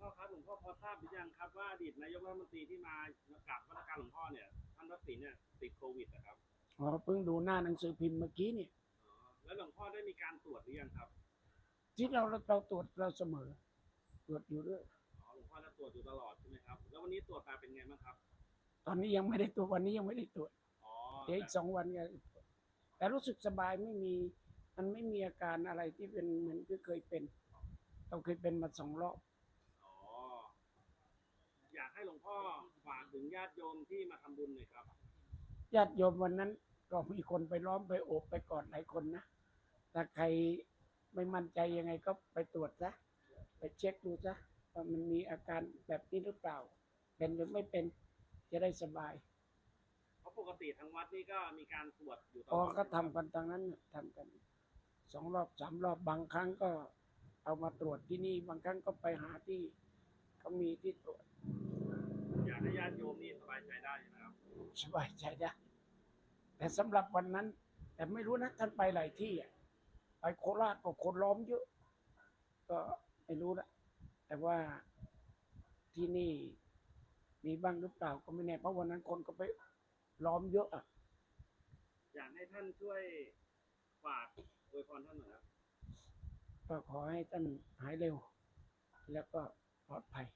พ่อครับหลวงพ่อพอทราบหรือยังครับว่าอดีตนายกรัฐมนตรีที่มากราบพระการหลวงพ่อเนี่ยท่านทักษิณเนี่ยติดโควิดนะครับอ๋อเพิ่งดูหน้าหนังสือพิมพ์เมื่อกี้เนี่ยอ๋อแล้วหลวงพ่อได้มีการตรวจหรือยังครับ ที่เราเราตรวจเราเสมอ ตรวจอยู่เรื่อยอ๋อหลวงพ่อจะตรวจอยู่ตลอดใช่ไหมครับ แล้ววันนี้ตรวจมาเป็นไงบ้างครับ ตอนนี้ยังไม่ได้ตรวจวันนี้ยังไม่ได้ตรวจอ๋อเดี๋ยวอีกสองวันก็แต่รู้สึกสบายไม่มีมันไม่มีอาการอะไรที่เป็นเหมือนที่เคยเป็น เราเคยเป็นมาสองรอบอ๋ออยากให้หลวงพ่อฝากถึงญาติโยมที่มาทำบุญหน่อยครับ ญาติโยมวันนั้นก็มีคนไปล้อมไปโอบไปกอดหลายคนนะถ้าใครไม่มั่นใจยังไงก็ไปตรวจซะไปเช็คดูซะว่ามันมีอาการแบบนี้หรือเปล่า เป็นหรือไม่เป็นจะได้สบายเพราะปกติทางวัดนี่ก็มีการตรวจอยู่ตลอ๋ออดก็ทำกันทางนั้นน่ะทำกันสองรอบสามรอบบางครั้งก็เอามาตรวจที่นี่ บางครั้งก็ไปหาที่เขามีที่ตรวจอยากให้ญาติโยมนี่สบายใจได้ใช่ไหมครับ สบายใจได้แต่สำหรับวันนั้น แต่ไม่รู้นะท่านไปหลายที่อะไปโคราชก็คนล้อมเยอะ ก็ไม่รู้ละแต่ว่าที่นี่มีบ้างหรือเปล่าก็ไม่แน่เพราะวันนั้นคนก็ไปล้อมเยอะอะอยากให้ท่านช่วยฝากอวยพรท่านหน่อยครับก็ขอให้ท่านหายเร็ว แล้วก็ปลอดภัย